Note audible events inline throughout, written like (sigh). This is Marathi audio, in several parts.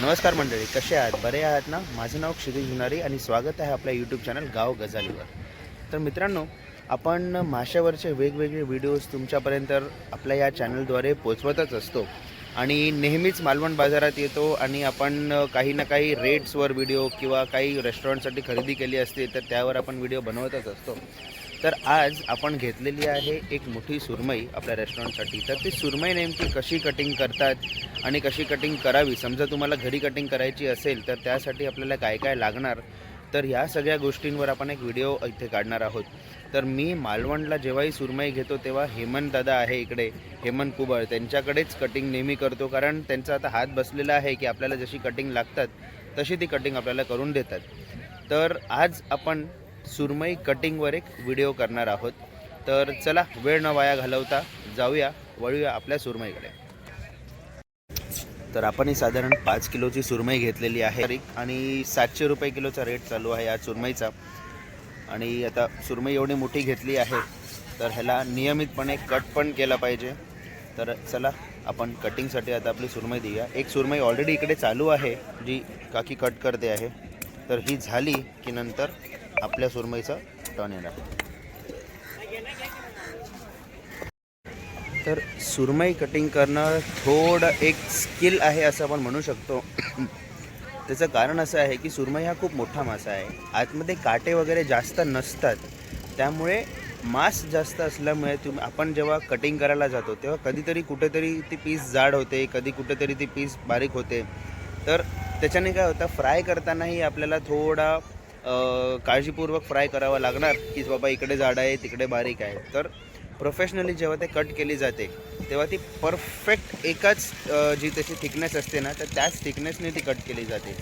नमस्कार मंडळी कसे आहात? बरे आहात ना? माझं नाव क्षितिज गुनारी आणि स्वागत आहे आपल्या यूट्यूब चॅनल गाव गजालीवर तर मित्रांनो आपण माशावरचे वेगवेगळे व्हिडिओज तुमच्यापर्यंत आपल्या या चॅनलद्वारे पोचवतच असतो. आणि नेहमीच मालवण बाजारात येतो आणि आपण काही ना काही रेट्सवर व्हिडिओ किंवा काही रेस्टॉरंटसाठी खरेदी केली असते तर त्यावर आपण व्हिडिओ बनवतच असतो. तर आज आपण घेतलेली आहे एक मोठी सुरमई आपल्या रेस्टॉरंटसाठी तर ती सुरमई नेमकी कशी कटिंग करतात आणि कशी कटिंग करावी? समजा तुम्हाला घरी कटिंग करायची असेल तर त्यासाठी आपल्याला काय काय लागणार? तर ह्या सगळ्या गोष्टींवर आपण एक व्हिडिओ इथे काढणार आहोत. तर मी मालवणला जेव्हाही सुरमई घेतो तेव्हा हेमंत दादा आहे इकडे. हेमंत कुबळ त्यांच्याकडेच कटिंग नेहमी करतो कारण त्यांचा आता हात बसलेला आहे की आपल्याला जशी कटिंग लागतात तशी ती कटिंग आपल्याला करून देतात. तर आज आपण सुरमई कटिंगवर एक व्हिडिओ करणार आहोत. तर चला वेळ न वाया घालवता जाऊया वळूया आपल्या सुरमईकडे. तर आपण ही साधारण पाच किलोची सुरमई घेतलेली आहे. आणि सातशे रुपये किलोचा रेट चालू आहे या सुरमईचा. आणि आता सुरमई एवढी मोठी घेतली आहे तर ह्याला नियमितपणे कट पण केला पाहिजे. तर चला आपण कटिंगसाठी आता आपली सुरमई देऊया. एक सुरमई ऑलरेडी इकडे चालू आहे जी काकी कट करते आहे. तर ही झाली की नंतर आपल्या सुरमईचा टन येणार. तर सुरमई कटिंग करणं थोडं एक स्किल आहे असं आपण म्हणू शकतो. (clears throat) त्याचं कारण असं आहे की सुरमई हा खूप मोठा मासा आहे. आतमध्ये काटे वगैरे जास्त नसतात. त्यामुळे मास जास्त असल्यामुळे तुम्ही आपण जेव्हा कटिंग करायला जातो तेव्हा कधीतरी कुठेतरी ती पीस जाड होते कधी कुठेतरी ती पीस बारीक होते. तर त्याच्याने काय होतं फ्राय करतानाही आपल्याला थोडा काळजीपूर्वक फ्राय करावं लागणार की बाबा इकडे जाड आहे तिकडे बारीक आहे. तर प्रोफेशनली जेव्हा ते कट केली जाते तेव्हा ती परफेक्ट एकाच जी त्याची थिकनेस असते ना तर त्याच थिकनेसने ती कट केली जाते.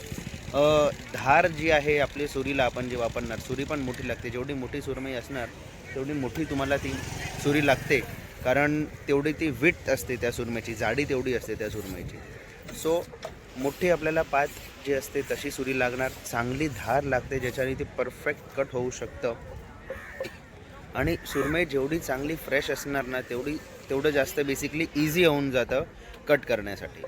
धार जी आहे आपली सुरीला आपण जी वापरणार सुरी पण मोठी लागते. जेवढी मोठी सुरमई असणार तेवढी मोठी तुम्हाला ती सुरी लागते. कारण तेवढी ती विट असते त्या सुरमईची जाडी तेवढी असते त्या सुरमईची. सो मोठी आपल्याला पात जी असते तशी सुरी लागणार. चांगली धार लागते ज्याच्याने ती परफेक्ट कट होऊ शकतं. आणि सुरमई जेवढी चांगली फ्रेश असणार ना तेवढी तेवढं जास्त बेसिकली इझी होऊन जातं कट करण्यासाठी.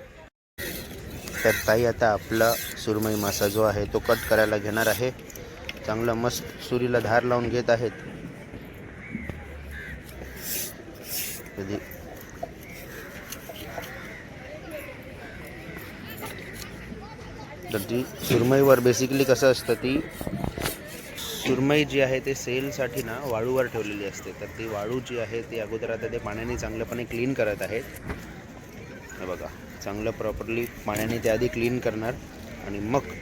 तर ताई आता आपला सुरमई मासा जो आहे तो कट करायला घेणार आहे. चांगलं मस्त सुरीला धार लावून घेत आहेत. कधी तर ती सुरमईवर बेसिकली कसं असतं ती सुरमई जी आहे ते सेलसाठी ना वाळूवर ठेवलेली असते. तर ती वाळू जी आहे ती अगोदर आता ते पाण्याने चांगल्यापणे क्लीन करत आहेत. हे बघा चांगलं प्रॉपरली पाण्याने ते आधी क्लीन करणार आणि मग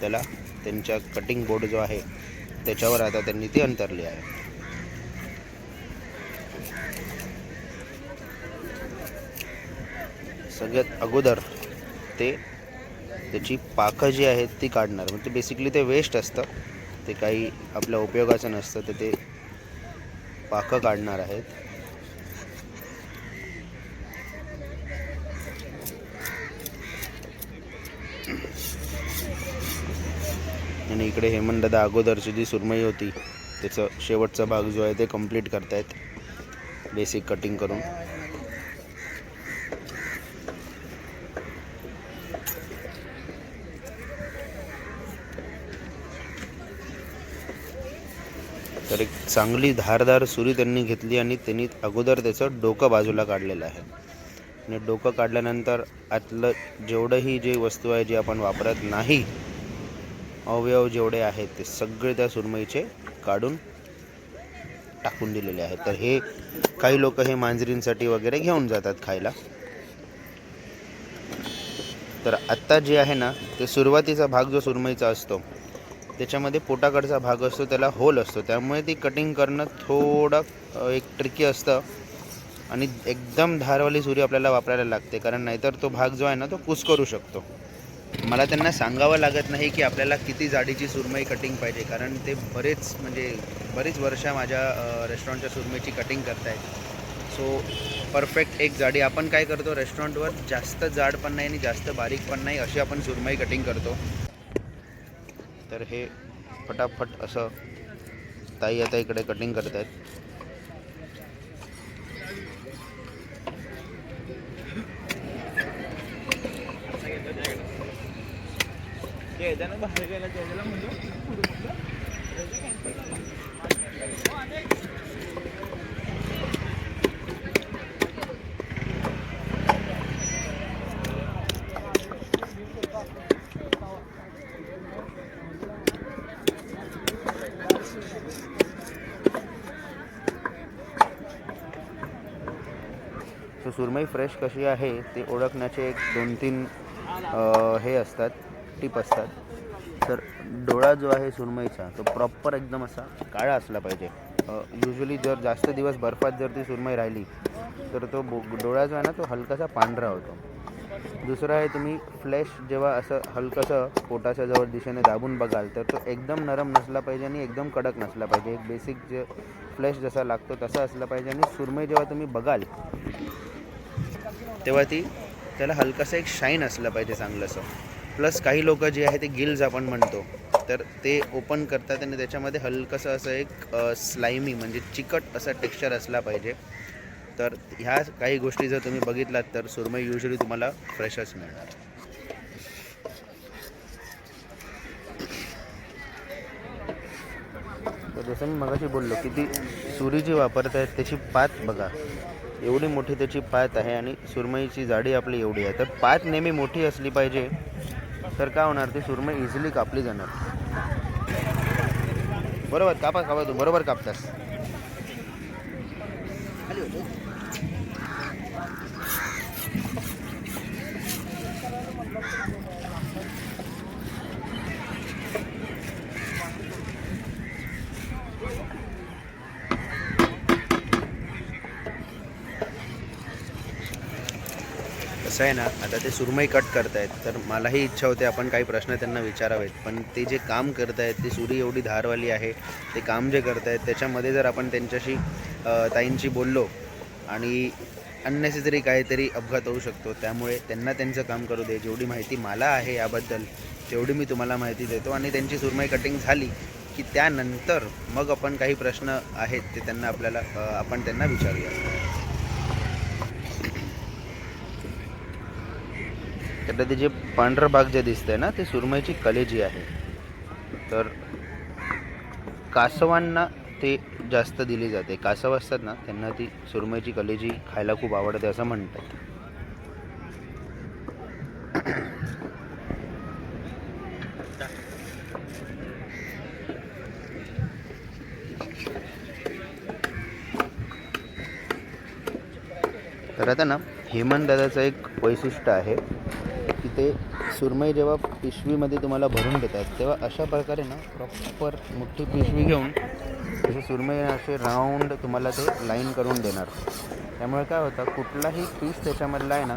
त्याला त्यांच्या कटिंग बोर्ड जो आहे त्याच्यावर आता त्यांनी ती अंतरली आहे. सगळ्यात अगोदर ते त्याची पाकं जी आहेत ती काढणार. म्हणजे बेसिकली ते वेस्ट असतं. ते काही आपल्या उपयोगाचं नसतं तर ते पाकं काढणार आहेत. आणि इकडे हेमंतदा अगोदरची जी सुरमई होती त्याचं शेवटचा भाग जो आहे ते कंप्लीट करतायत. बेसिक कटिंग करून. तर एक चांगली धारदार सुरी त्यांनी घेतली आणि त्यांनी अगोदर त्याचं डोकं बाजूला काढलेलं आहे. आणि डोकं काढल्यानंतर आतलं जेवढंही जे वस्तू आहे जी आपण वापरत नाही अवयव जेवढे आहेत ते सगळे त्या सुरमईचे काढून टाकून दिलेले आहेत. तर हे काही लोक हे मांजरींसाठी वगैरे घेऊन जातात खायला. तर आत्ता जे आहे ना ते सुरुवातीचा भाग जो सुरमईचा असतो त्याच्यामध्ये पोटाकडचा भाग असतो त्याला होल असतो. त्यामुळे ती कटिंग करणं थोडं एक ट्रिकी असतं. आणि एकदम धारवाली सुरी आपल्याला वापरायला लागते. कारण नाहीतर तो भाग जो आहे ना तो कुस करू शकतो. मला त्यांना सांगावं लागत नाही की आपल्याला किती जाडीची सुरमई कटिंग पाहिजे. कारण ते बरेच म्हणजे बरीच वर्ष माझ्या रेस्टॉरंटच्या सुरमईची कटिंग करतायत. सो परफेक्ट एक जाडी. आपण काय करतो रेस्टॉरंटवर जास्त जाड पण नाही आणि जास्त बारीक पण नाही अशी आपण सुरमई कटिंग करतो. तर हे फटाफट असं ताई आता इकडे कटिंग करत आहेत. बाहेर गेला तर सुरमई फ्रेश कशी आहे ते ओळखण्याचे एक दोन तीन हे असतात टिप असतात. तर डोळा जो आहे सुरमईचा तो प्रॉपर एकदम असा काळा असला पाहिजे. युजली जर जास्त दिवस बर्फात जर ती सुरमई राहिली तर तो बो डोळा जो आहे ना तो हलकासा पांढरा होतो. दुसरं आहे तुम्ही फ्लॅश जेव्हा असं हलकंसं पोटाच्या जवळ दिशेने दाबून बघाल तर तो एकदम नरम नसला पाहिजे आणि एकदम कडक नसला पाहिजे. एक बेसिक जे फ्लॅश जसा लागतो तसा असला पाहिजे. आणि सुरमई जेव्हा तुम्ही बघाल तेव्हा ती त्याला हलकासं एक शाईन असलं पाहिजे चांगलंसं. प्लस काही लोक जे आहे ते गिल्स आपण म्हणतो तर ते ओपन करतात आणि त्याच्यामध्ये हलकंसं असं एक स्लायमी म्हणजे चिकट असा टेक्स्चर असला पाहिजे. तर ह्या काही गोष्टी जर तुम्ही बघितलात तर सुरमई युजली तुम्हाला फ्रेशच मिळणार. जसं मी मगाशी बोललो की ती सुरी जी वापरत आहेत त्याची पात बघा. एवढी मोठी त्याची पात आहे आणि सुरमईची जाडी आपली एवढी आहे. तर पात नेहमी मोठी असली पाहिजे तर काय होणार ती सुरमई इझिली कापली जाणार. बरोबर कापा कापा तू. बरोबर कापतास. कसं आहे ना आता ते सुरमई कट करतायत. तर मलाही इच्छा होते आपण काही प्रश्न त्यांना विचारावेत. पण ते जे काम करतायत ती सुरी एवढी धारवाली आहे ते काम जे करतायत त्याच्यामध्ये जर आपण त्यांच्याशी ताईंशी बोललो आणि अननेसेसरी काहीतरी अपघात होऊ शकतो त्यामुळे त्यांना त्यांचं काम करू दे. जेवढी माहिती मला आहे याबद्दल तेवढी मी तुम्हाला माहिती देतो. आणि त्यांची सुरमई कटिंग झाली की त्यानंतर मग आपण काही प्रश्न आहेत ते त्यांना आपल्याला आपण त्यांना विचारूया. तर ते जे पांढरं भाग जे दिसतंय ना ते सुरमईची कलेजी आहे. तर कासवांना ते जास्त दिली जाते. कासव असतात ना त्यांना ती सुरमईची कलेजी खायला खूप आवडते असं म्हणतात. तर आता ना हेमंत दादाचं एक वैशिष्ट्य आहे की ते सुरमई जेव्हा पिशवीमध्ये तुम्हाला भरून देतात तेव्हा अशा प्रकारे ना प्रॉपर मोठी पिशवी घेऊन तसे सुरमई असे राऊंड तुम्हाला ते लाईन करून देणार. त्यामुळे काय होतं कुठलाही पीस त्याच्यामधला आहे ना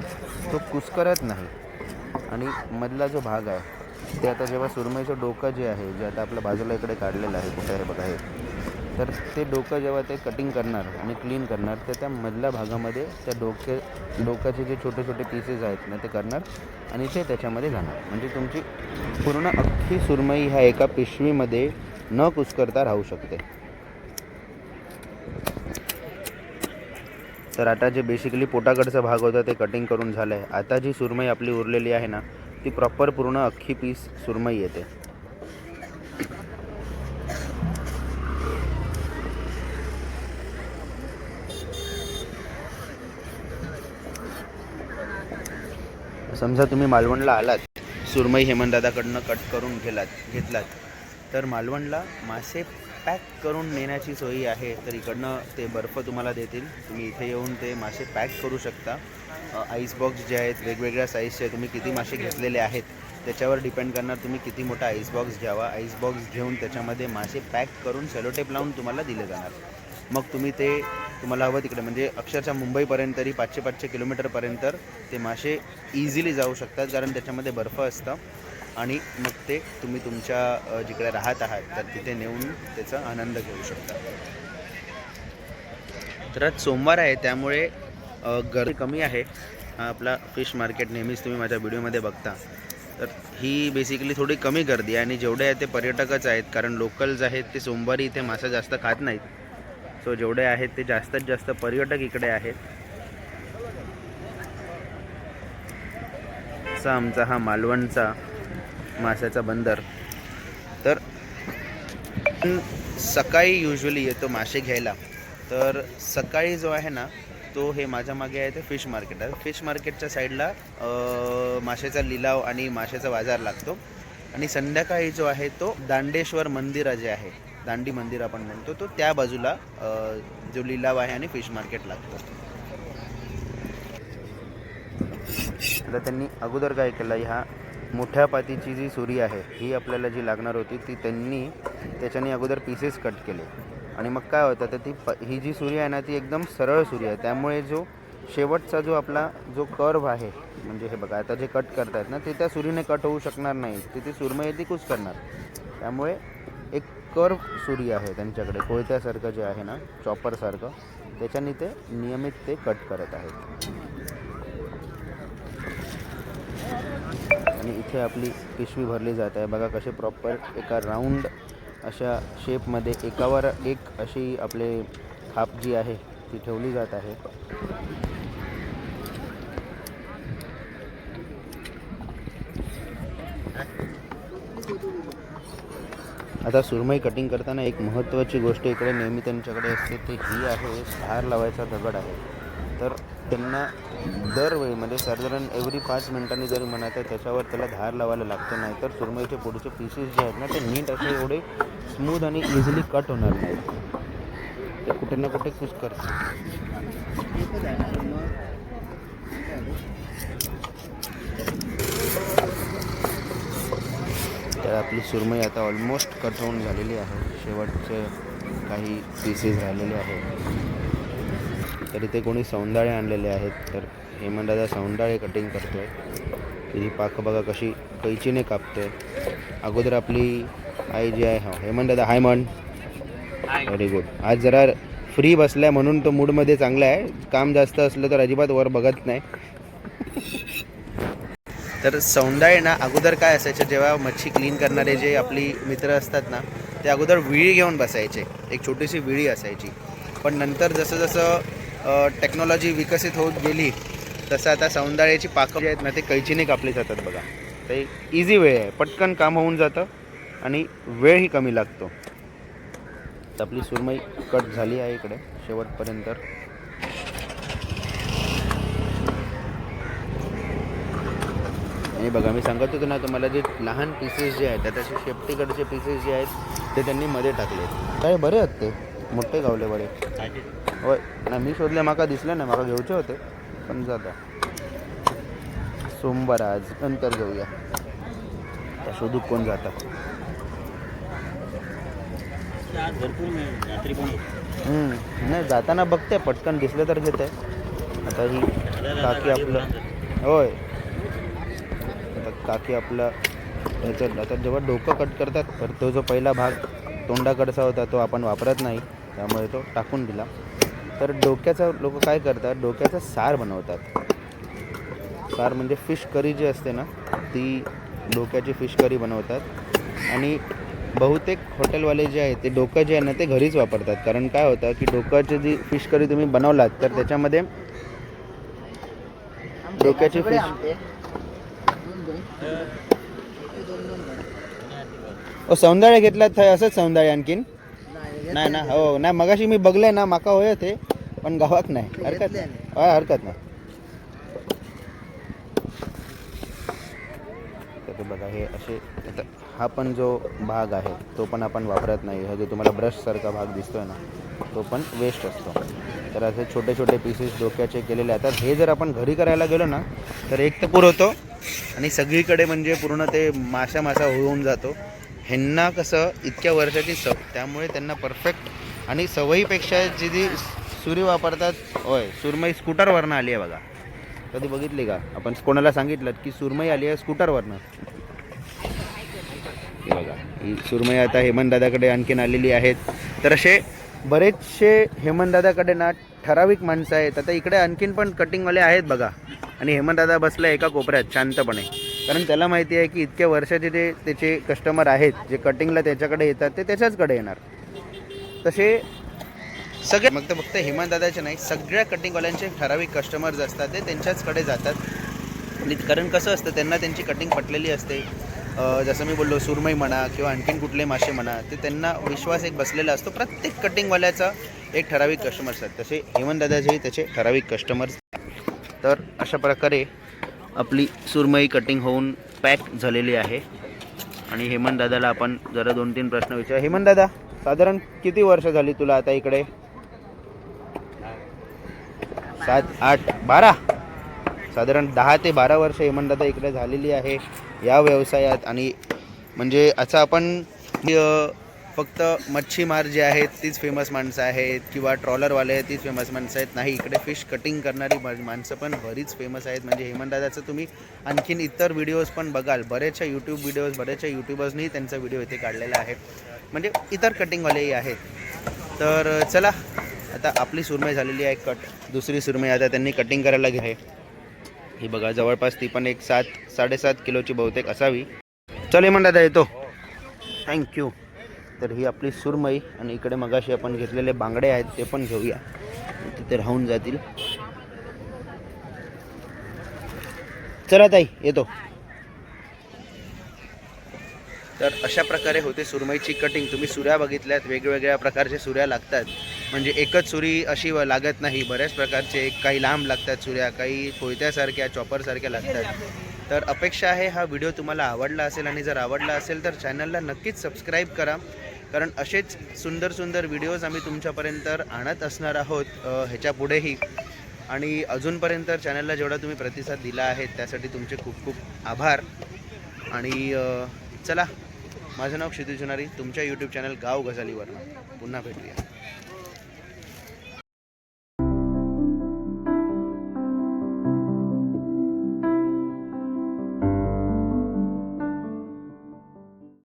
तो कुस्करत नाही. आणि मधला जो भाग आहे ते आता जेव्हा सुरमईचं डोकं जे आहे जे आता आपल्या बाजूला इकडे काढलेलं आहे कुठे आहे बघा हे. तर ते डोकं जेव्हा ते कटिंग करणार आणि क्लीन करणार तर त्या मधल्या भागामध्ये त्या डोके डोक्याचे जे छोटे छोटे पीसेस आहेत ना ते करणार आणि ते त्याच्यामध्ये जाणार. म्हणजे तुमची पूर्ण अख्खी सुरमई ह्या एका पिशवीमध्ये न कुस्करता राहू शकते. तर आता जे बेसिकली पोटाकडचा भाग होता ते कटिंग करून झालं आहे आता जी सुरमई आपली उरलेली आहे ना ती प्रॉपर पूर्ण अख्खी पीस सुरमई येते. समजा तुम्ही मालवणला आलात सुरमई हेमंतदादाकडनं कट करून गेलात घेतलात तर मालवणला मासे पॅक करून नेण्याची सोयी आहे तर इकडनं ते बर्फ तुम्हाला देतील. तुम्ही इथे येऊन ते मासे पॅक करू शकता. आईस बॉक्स जे आहेत वेगवेगळ्या साईजचे तुम्ही किती मासे घेतलेले आहेत त्याच्यावर डिपेंड करणार तुम्ही किती मोठा आईस बॉक्स घ्यावा. आईस बॉक्स घेऊन त्याच्यामध्ये मासे पॅक करून सेलोटेप लावून तुम्हाला दिले जाणार. मग तुम्ही ते तुम्हाला हवं तिकडे. म्हणजे अक्षरशः मुंबईपर्यंत तरी पाचशे पाचशे किलोमीटरपर्यंत ते मासे इझिली जाऊ शकतात कारण त्याच्यामध्ये बर्फ असतं. आणि मग ते तुम्ही तुमच्या जिकडे राहत आहात तर तिथे नेऊन त्याचा आनंद घेऊ शकता. तर आज सोमवार आहे त्यामुळे गर्दी कमी आहे. हा आपला फिश मार्केट नेहमीच तुम्ही माझ्या व्हिडिओमध्ये बघता. तर ही बेसिकली थोडी कमी गर्दी आहे आणि जेवढे आहे ते पर्यटकच आहेत कारण लोकल्स आहेत ते सोमवारी इथे मासा जास्त खात नाहीत. सो जेवढे आहेत ते जास्तीत जास्त पर्यटक इकडे आहेत. असा आमचा हा मालवणचा माशाचा बंदर. तर सकाळी युजली येतो मासे घ्यायला. तर सकाळी जो आहे ना तो हे माझ्या मागे आहे ते फिश मार्केट आहे. फिश मार्केटच्या साईडला माशाचा लिलाव आणि माशाचा बाजार लागतो. आणि संध्याकाळी जो आहे तो दांडेश्वर मंदिर जे आहे दांडी मंदिर आपण म्हणतो तो त्या बाजूला जो लिलाव आहे आणि फिश मार्केट लागतो. आता त्यांनी अगोदर काय केलं ह्या मोठ्या पातीची जी सुरी आहे ही आपल्याला जी लागणार होती ती त्यांनी त्याच्याने अगोदर पीसेस कट केले. आणि मग काय होतं तर ती प ही जी सुरी आहे ना ती एकदम सरळ सुरी आहे. त्यामुळे जो शेवटचा जो आपला जो कर्व आहे म्हणजे हे बघा आता जे कट करतायत ना ते त्या सुरीने कट होऊ शकणार नाही. ते ती सुरमई ती कुस करणार. त्यामुळे कर्व सुरी आहे त्यांच्याकडे कोयत्यासारखं जे आहे ना चॉपरसारखं त्याच्याने ते नियमित ते कट करत आहेत. आणि इथे आपली पिशवी भरली जात आहे. बघा कसे प्रॉपर एका राऊंड अशा शेपमध्ये एकावर एक अशी आपले खाप जी आहे ती ठेवली जात आहे. आता सुरमई कटिंग करताना एक महत्त्वाची गोष्ट इकडे नेहमी त्यांच्याकडे असते ते ही आहे धार लावायचा दगड आहे. तर त्यांना दरवेळी म्हणजे साधारण एव्हरी पाच मिनिटांनी जरी म्हणत आहे त्याच्यावर त्याला धार लावायला लागतो. नाही तर सुरमईचे पुढचे पीसेस जे आहेत ना ते नीट असे एवढे स्मूथ आणि इझिली कट होणार नाहीत. ते कुठे ना कुठे कुछ करते तर आपली सुरमई आता ऑलमोस्ट कट होऊन झालेली आहे. शेवटचे काही पीसेस राहिलेले आहेत. तर इथे कोणी सौंदाळे आणलेले आहेत. तर हेमंतदादा सौंदाळे कटिंग करतोय. ही पाकं बघा कशी कैचीने कापते अगोदर आपली आई जी आहे हा हेमंतदादा हाय म्हण. व्हेरी गुड आज जरा फ्री बसलाय म्हणून तो मूडमध्ये चांगला आहे. काम जास्त असलं तर अजिबात वर बघत नाही. तर सौंदाळे ना अगोदर काय असायचं जेव्हा मच्छी क्लीन करणारे जे आपली मित्र असतात ना ते अगोदर विळी घेऊन बसायचे. एक छोटीशी विळी असायची. पण नंतर जसं जसं टेक्नॉलॉजी विकसित होत गेली तसं आता सौंदाळ्याची पाकं जी आहेत ना ते कैचीने कापली जातात बघा. ते इझी वेळ आहे. पटकन काम होऊन जातं आणि वेळही कमी लागतो. तर आपली सुरमई कट झाली आहे इकडे शेवटपर्यंत. आणि बघा मी सांगत होतो ना तुम्हाला जे लहान पीसेस जे आहेत त्याचे शेपटीकडचे पीसेस जे आहेत ते त्यांनी मध्ये टाकले काय बरे आहेत ते? मोठे गावले बरे. होय ना मी शोधले माका दिसले ना माका घेऊचे होते. पण जाता सोमवार आज नंतर जाऊया. त्या शोधू कोण जाता. भरपूर नाही जाताना बघते पटकन दिसलं तर घेते. आता ही काकी आपलं होय. काकी आपलं ह्याचं आता जेव्हा डोकं कट करतात तर तो जो पहिला भाग तोंडाकडचा होता तो आपण वापरत नाही. त्यामुळे तो टाकून दिला. तर डोक्याचा लोक काय करतात डोक्याचा सार बनवतात. सार म्हणजे फिश करी जी असते ना ती डोक्याची फिश करी बनवतात. आणि बहुतेक हॉटेलवाले जे आहेत ते डोकं जे आहे ना ते घरीच वापरतात. कारण काय होतं की डोक्याची जी फिश करी तुम्ही बनवलात तर त्याच्यामध्ये डोक्याची फिश ओ सौंदाळे घेतलात थंय असंच सौंदाळे आणखीन? नाही ना हो नाही मगाशी मी बघले ना माका होय ते पण गावात नाही. हरकत नाही. हय हरकत नाही. तर बघा हे असे आता हा पण जो भाग आहे तो पण आपण वापरत नाही. हा जो तुम्हाला ब्रशसारखा भाग दिसतो आहे ना तो पण वेस्ट असतो. तर असे छोटे छोटे पीसेस डोक्याचे केलेले आहेत. हे जर आपण घरी करायला गेलो ना तर एक तर पुरवतो होतो आणि सगळीकडे म्हणजे पूर्ण ते माशा मासा होऊन जातो. ह्यांना कसं इतक्या वर्षाची सव त्यामुळे त्यांना परफेक्ट आणि सवयीपेक्षा जी जी सुरी वापरतात होय सुरमई स्कूटरवरनं आली आहे बघा. कधी बघितली का? आपण कोणाला सांगितलं की सुरमई आली आहे स्कूटरवरनं हे बघा ही सुरमई आता हेमंतदादाकडे आणखीन आलेली आहेत. तर असे बरेचसे हेमंतदादाकडे ना ठराविक माणसं आहेत. आता इकडे आणखीन पण कटिंगवाले आहेत बघा. आणि हेमंतदादा बसला एका कोपऱ्यात शांतपणे. कारण त्याला माहिती आहे की इतक्या वर्षाचे जे त्याचे कस्टमर आहेत. जे कटिंगला त्याच्याकडे येतात ते त्याच्याचकडे येणार. तसे सगळे मग तर फक्त हेमंतदादाचे नाही सगळ्या कटिंगवाल्यांचे ठराविक कस्टमर्स असतात. ते त्यांच्याचकडे जातात. आणि कारण कसं असतं त्यांना त्यांची कटिंग पटलेली असते. जसं मी बोललो सुरमई म्हणा किंवा आणखीन कुठले मासे म्हणा ते त्यांना विश्वास एक बसलेला असतो. प्रत्येक कटिंगवाल्याचा एक ठराविक कस्टमर्स आहेत. तसे हेमंत दादाचेही त्याचे ठराविक कस्टमर्स तर अशा प्रकारे आपली सुरमई कटिंग होऊन पॅक झालेली आहे. आणि हेमंत दादाला आपण जरा दोन तीन प्रश्न विचार. हेमंत दादा साधारण किती वर्ष झाली तुला आता इकडे? सात आठ बारा? साधारण दहा ते बारा वर्ष हेमंतदादा इकडे झालेली आहे या व्यवसायात. आणि म्हणजे असं आपण फक्त मच्छीमार जे आहेत तीच फेमस माणसं आहेत किंवा ट्रॉलरवाले आहेत तीच फेमस माणसं आहेत. नाही इकडे फिश कटिंग करणारी माणसं पण बरीच फेमस आहेत. म्हणजे हेमंतदादाचं तुम्ही आणखीन इतर व्हिडिओज पण बघाल. बरेचशा यूट्यूब व्हिडिओज बरेचशा यूट्यूबर्सनी त्यांचा व्हिडिओ इथे काढलेला आहे. म्हणजे इतर कटिंगवालेही आहेत. तर चला आता आपली सुरमई झालेली आहे कट दुसरी सुरमई आता त्यांनी कटिंग करायला घे आहे. ही बघा जवळपास ती पण एक सात साडेसात किलोची बहुतेक असावी. चल हेमंत दादा येतो. थँक्यू तर ही आपली सुरमई आणि इकडे मगाशी आपण घेतलेले बांगडे आहेत ते पण घेऊया. तिथे राहून जातील. चला ताई येतो. तर अशा प्रकारे होते सुरमईची कटिंग तुम्ही सुऱ्या बघितल्यात वेगवेगळ्या प्रकारचे सुऱ्या लागतात. म्हणजे एकच सुरी अशी लागत नाही. बऱ्याच प्रकारचे काही लांब लागतात सुऱ्या काही कोयत्यासारख्या चॉपरसारख्या लागतात. तर अपेक्षा आहे हा व्हिडिओ तुम्हाला आवडला असेल आणि जर आवडला असेल तर चॅनलला नक्कीच सबस्क्राईब करा. कारण असेच सुंदर सुंदर व्हिडिओज आम्ही तुमच्यापर्यंत आणत असणार आहोत ह्याच्यापुढेही. ह्याच्या पुढेही आणि अजूनपर्यंत चॅनलला जेवढा तुम्ही प्रतिसाद दिला आहे त्यासाठी तुमचे खूप खूप आभार. आणि चला माझं नाव क्षितिजुनारी तुमच्या यूट्यूब चॅनल गाव गझालीवर पुन्हा भेटूया.